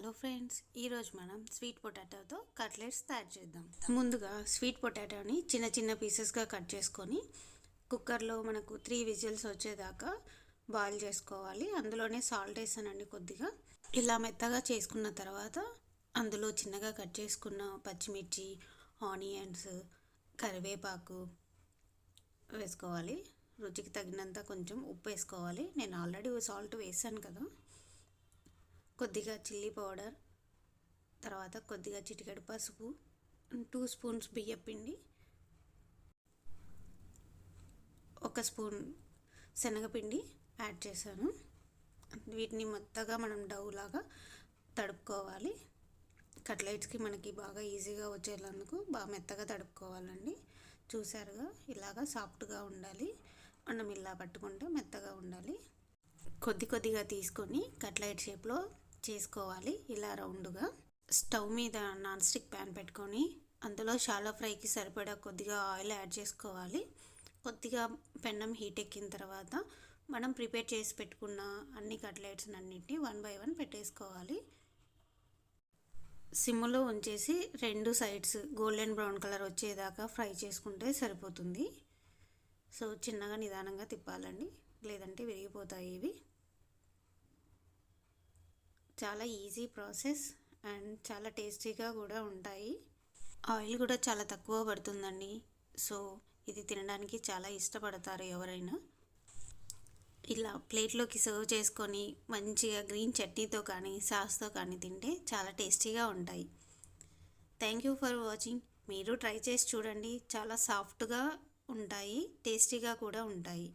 Hello friends ఈరోజు మనం sweet పొటాటోతో cutlets తయారు చేద్దాం. ముందుగా స్వీట్ పొటాటోని చిన్న చిన్న పీసెస్గా కట్ చేసుకొని కుక్కర్లో మనకు త్రీ విజిల్స్ వచ్చేదాకా బాయిల్ చేసుకోవాలి. అందులోనే సాల్ట్ వేసానండి కొద్దిగా. ఇలా మెత్తగా చేసుకున్న తర్వాత అందులో చిన్నగా కట్ చేసుకున్న పచ్చిమిర్చి ఆనియన్స్ కరివేపాకు వేసుకోవాలి. రుచికి తగినంత కొంచెం ఉప్పు వేసుకోవాలి. నేను ఆల్రెడీ సాల్ట్ వేసాను కదా. కొద్దిగా చిల్లీ పౌడర్ తర్వాత కొద్దిగా చిటికెడు పసుపు టూ స్పూన్స్ బియ్యం పిండి ఒక స్పూన్ శనగపిండి యాడ్ చేశాను. వీటిని మొత్తగా మనం డౌలాగా తడుపుకోవాలి. కట్లెట్స్కి మనకి బాగా ఈజీగా వచ్చేందుకు బాగా మెత్తగా తడుపుకోవాలండి. చూసారుగా ఇలాగా సాఫ్ట్గా ఉండాలి. మనం ఇలా పట్టుకుంటే మెత్తగా ఉండాలి. కొద్ది కొద్దిగా తీసుకొని కట్లెట్ షేప్లో చేసుకోవాలి ఇలా రౌండ్గా. స్టవ్ మీద నాన్ స్టిక్ ప్యాన్ పెట్టుకొని అందులో షాలో ఫ్రైకి సరిపడా కొద్దిగా ఆయిల్ యాడ్ చేసుకోవాలి. కొద్దిగా పెన్నం హీట్ ఎక్కిన తర్వాత మనం ప్రిపేర్ చేసి పెట్టుకున్న అన్ని కట్లెట్స్ అన్నింటినీ వన్ బై వన్ పెట్టేసుకోవాలి. సిమ్లో ఉంచేసి రెండు సైడ్స్ గోల్డెన్ బ్రౌన్ కలర్ వచ్చేదాకా ఫ్రై చేసుకుంటే సరిపోతుంది. సో చిన్నగా నిదానంగా తిప్పాలండి. లేదంటే విరిగిపోతాయి ఇవి. చాలా ఈజీ ప్రాసెస్ అండ్ చాలా టేస్టీగా కూడా ఉంటాయి. ఆయిల్ కూడా చాలా తక్కువ పడుతుందండి. సో ఇది తినడానికి చాలా ఇష్టపడతారు ఎవరైనా. ఇలా ప్లేట్లోకి సర్వ్ చేసుకొని మంచిగా గ్రీన్ చట్నీతో కానీ సాస్తో కానీ తింటే చాలా టేస్టీగా ఉంటాయి. థ్యాంక్ యూ ఫర్ వాచింగ్ మీరు ట్రై చేసి చూడండి. చాలా సాఫ్ట్గా ఉంటాయి టేస్టీగా కూడా ఉంటాయి.